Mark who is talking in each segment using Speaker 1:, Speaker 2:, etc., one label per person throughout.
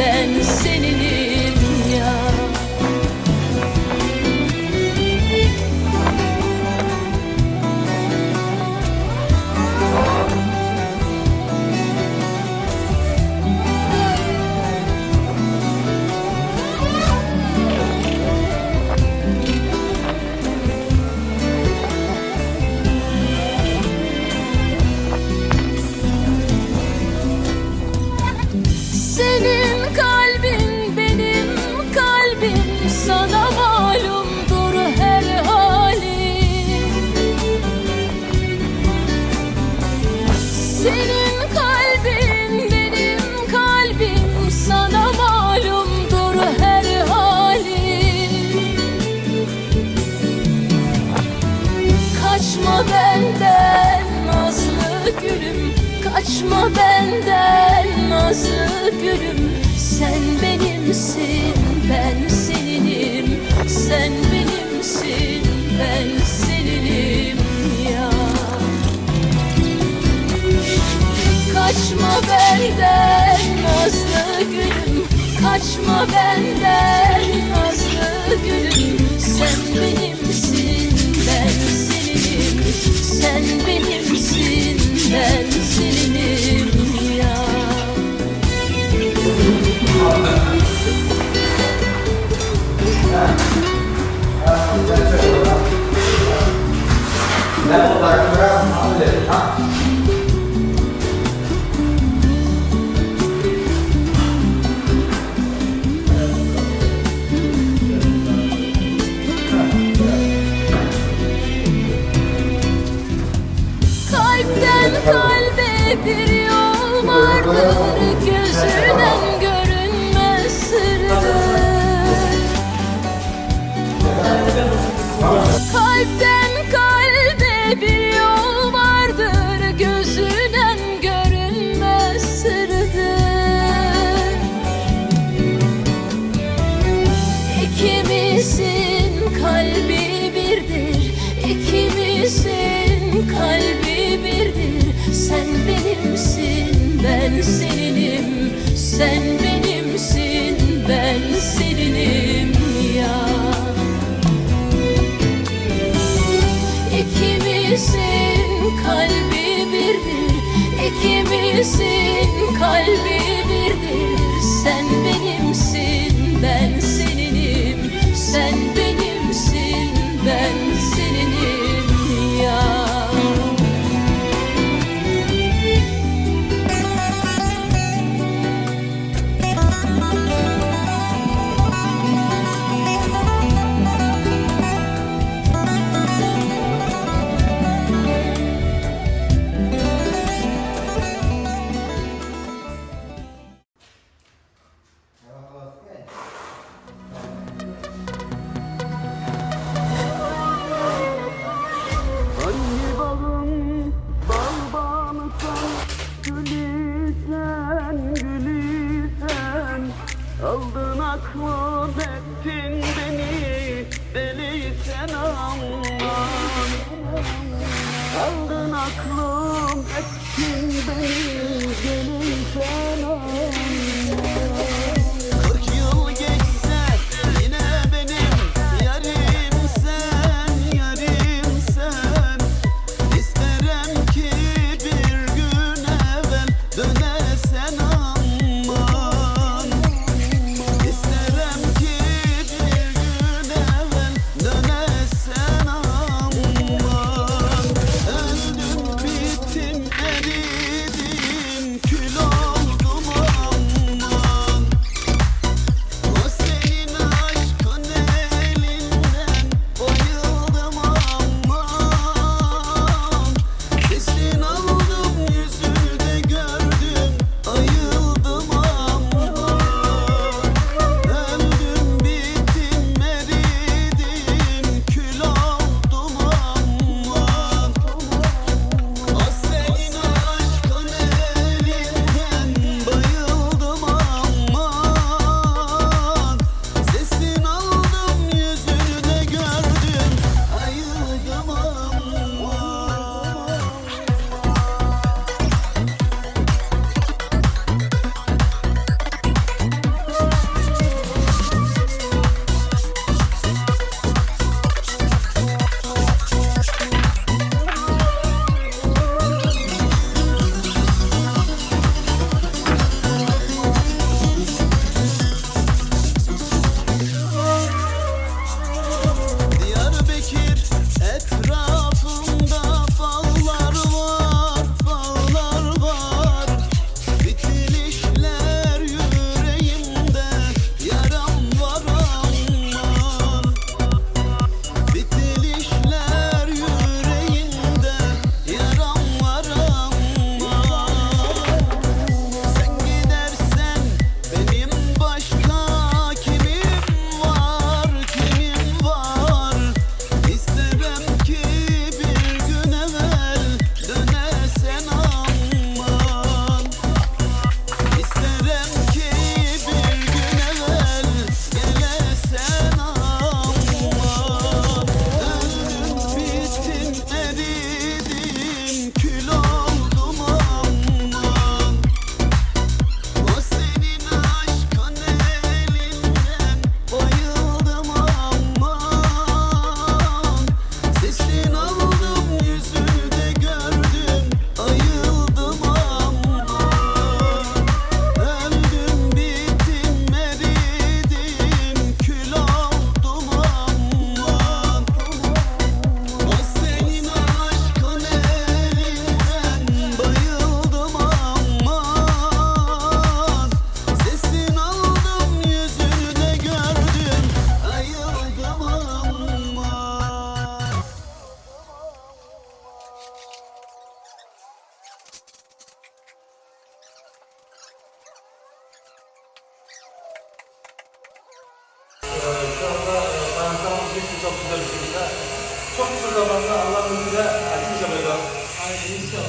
Speaker 1: ben seninim gülüm Kaçma benden nazlı gülüm. Sen benimsin ben seninim. Sen benimsin ben seninim. Ya. Kaçma benden nazlı gülüm. Kaçma benden nazlı gülüm. Sen benimsin ben seninim. Sen benimsin ben vardır Gözünden görünmez sırdır Kalpten kalbe bir yol vardır Gözünden görünmez sırdır İkimizin kalbi birdir İkimizin kalbi birdir. Sen benimsin Sen benimsin ben seninim ya. İkimizin kalbi birdir İkimizin kalbi birdir. Sen
Speaker 2: baby, give me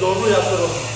Speaker 2: 너무 약스러워.